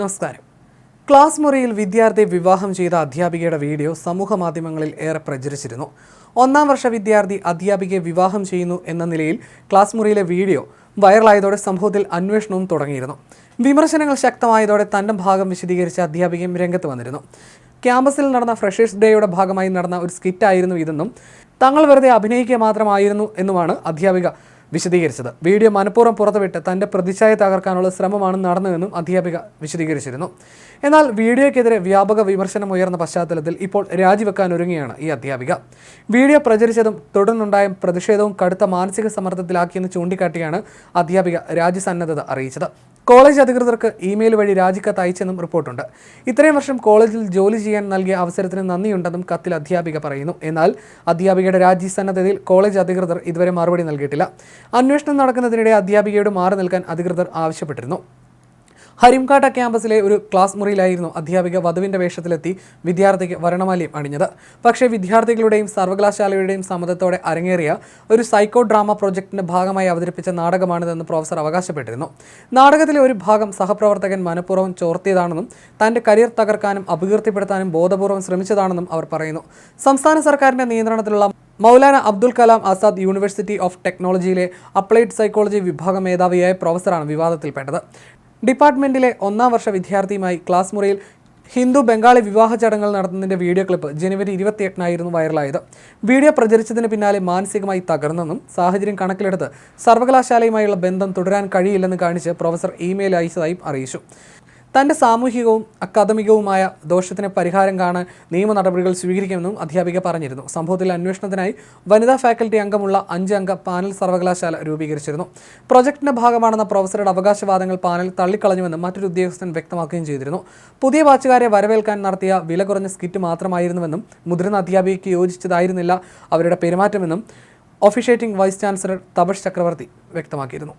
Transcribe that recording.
നമസ്കാരം. ക്ലാസ് മുറിയിൽ വിദ്യാർത്ഥി വിവാഹം ചെയ്ത അധ്യാപികയുടെ വീഡിയോ സമൂഹ മാധ്യമങ്ങളിൽ ഏറെ പ്രചരിച്ചിരുന്നു. ഒന്നാം വർഷ വിദ്യാർത്ഥി അധ്യാപികയെ വിവാഹം ചെയ്യുന്നു എന്ന നിലയിൽ ക്ലാസ് മുറിയിലെ വീഡിയോ വൈറലായതോടെ സംഭവത്തിൽ അന്വേഷണവും തുടങ്ങിയിരുന്നു. വിമർശനങ്ങൾ ശക്തമായതോടെ തന്റെ ഭാഗം വിശദീകരിച്ച അധ്യാപികയും രംഗത്ത് വന്നിരുന്നു. ക്യാമ്പസിൽ നടന്ന ഫ്രഷേഴ്സ് ഡേയുടെ ഭാഗമായി നടന്ന ഒരു സ്കിറ്റായിരുന്നു ഇതെന്നും തങ്ങൾ വെറുതെ അഭിനയിക്കുക മാത്രമായിരുന്നു എന്നുമാണ് അധ്യാപിക വിശദീകരിച്ചത്. വീഡിയോ മനഃപൂർവം പുറത്തുവിട്ട് തന്റെ പ്രതിച്ഛായ തകർക്കാനുള്ള ശ്രമമാണ് നടന്നതെന്നും അധ്യാപിക വിശദീകരിച്ചിരുന്നു. എന്നാൽ വീഡിയോയ്ക്കെതിരെ വ്യാപക വിമർശനം ഉയർന്ന പശ്ചാത്തലത്തിൽ ഇപ്പോൾ രാജിവെക്കാൻ ഒരുങ്ങിയാണ് ഈ അധ്യാപിക. വീഡിയോ പ്രചരിച്ചതും തുടർന്നുണ്ടായ പ്രതിഷേധവും കടുത്ത മാനസിക സമ്മർദ്ദത്തിലാക്കിയെന്ന് ചൂണ്ടിക്കാട്ടിയാണ് അധ്യാപിക രാജ്യസന്നദ്ധത അറിയിച്ചത്. കോളേജ് അധികൃതർക്ക് ഇമെയിൽ വഴി രാജിക്കത്ത് അയച്ചെന്നും റിപ്പോർട്ടുണ്ട്. ഇത്രയും വർഷം കോളേജിൽ ജോലി ചെയ്യാൻ നൽകിയ അവസരത്തിന് നന്ദിയുണ്ടെന്നും കത്തിൽ അധ്യാപിക പറയുന്നു. എന്നാൽ അധ്യാപികയുടെ രാജി സന്നദ്ധതയിൽ കോളേജ് അധികൃതർ ഇതുവരെ മറുപടി നൽകിയിട്ടില്ല. അന്വേഷണം നടക്കുന്നതിനിടെ അധ്യാപികയോട് മാറി നിൽക്കാൻ അധികൃതർ ആവശ്യപ്പെട്ടിരുന്നു. ഹരിംകാട്ട ക്യാമ്പസിലെ ഒരു ക്ലാസ് മുറിയിലായിരുന്നു അധ്യാപിക വധുവിന്റെ വേഷത്തിലെത്തി വിദ്യാർത്ഥിക്ക് വരണമാലയും അണിഞ്ഞത്. പക്ഷേ വിദ്യാർത്ഥികളുടെയും സർവകലാശാലയുടെയും സമ്മതത്തോടെ അരങ്ങേറിയ ഒരു സൈക്കോ ഡ്രാമ പ്രോജക്ടിന്റെ ഭാഗമായി അവതരിപ്പിച്ച നാടകമാണിതെന്ന് പ്രൊഫസർ അവകാശപ്പെട്ടിരുന്നു. നാടകത്തിലെ ഒരു ഭാഗം സഹപ്രവർത്തകൻ മനഃപൂർവം ചോർത്തിയതാണെന്നും തന്റെ കരിയർ തകർക്കാനും അപകീർത്തിപ്പെടുത്താനും ബോധപൂർവം ശ്രമിച്ചതാണെന്നും അവർ പറയുന്നു. സംസ്ഥാന സർക്കാരിന്റെ നിയന്ത്രണത്തിലുള്ള മൗലാന അബ്ദുൽ കലാം ആസാദ് യൂണിവേഴ്സിറ്റി ഓഫ് ടെക്നോളജിയിലെ അപ്ലൈഡ് സൈക്കോളജി വിഭാഗം മേധാവിയായ പ്രൊഫസറാണ് വിവാദത്തിൽപ്പെട്ടത്. ഡിപ്പാർട്ട്മെന്റിലെ ഒന്നാം വർഷ വിദ്യാർത്ഥിയുമായി ക്ലാസ് മുറിയിൽ ഹിന്ദു ബംഗാളി വിവാഹ ചടങ്ങുകൾ നടത്തുന്നതിന്റെ വീഡിയോ ക്ലിപ്പ് ജനുവരി ഇരുപത്തിയെട്ടിനായിരുന്നു വൈറലായത്. വീഡിയോ പ്രചരിച്ചതിന് പിന്നാലെ മാനസികമായി തകർന്നെന്നും സാഹചര്യം കണക്കിലെടുത്ത് സർവകലാശാലയുമായുള്ള ബന്ധം തുടരാൻ കഴിയില്ലെന്ന് കാണിച്ച് പ്രൊഫസർ ഇമെയിൽ അയച്ചതായും അറിയിച്ചു. തന്റെ സാമൂഹികവും അക്കാദമികവുമായ ദോഷത്തിന് പരിഹാരം കാണാൻ നിയമ നടപടികൾ സ്വീകരിക്കുമെന്നും അധ്യാപിക പറഞ്ഞിരുന്നു. സംഭവത്തിൽ അന്വേഷണത്തിനായി വനിതാ ഫാക്കൽറ്റി അംഗമുള്ള അഞ്ചംഗ പാനൽ സർവകലാശാല രൂപീകരിച്ചിരുന്നു. പ്രൊജക്ടിന്റെ ഭാഗമാണെന്ന പ്രൊഫസറുടെ അവകാശവാദങ്ങൾ പാനൽ തള്ളിക്കളഞ്ഞുവെന്നും മറ്റൊരു ഉദ്യോഗസ്ഥൻ വ്യക്തമാക്കുകയും ചെയ്തിരുന്നു. പുതിയ ബാച്ചുകാരെ വരവേൽക്കാൻ നടത്തിയ വില കുറഞ്ഞ സ്കിറ്റ് മാത്രമായിരുന്നുവെന്നും മുതിർന്ന അധ്യാപികയ്ക്ക് യോജിച്ചതായിരുന്നില്ല അവരുടെ പെരുമാറ്റമെന്നും ഒഫിഷ്യേറ്റിംഗ് വൈസ് ചാൻസലർ തപഷ് ചക്രവർത്തി വ്യക്തമാക്കിയിരുന്നു.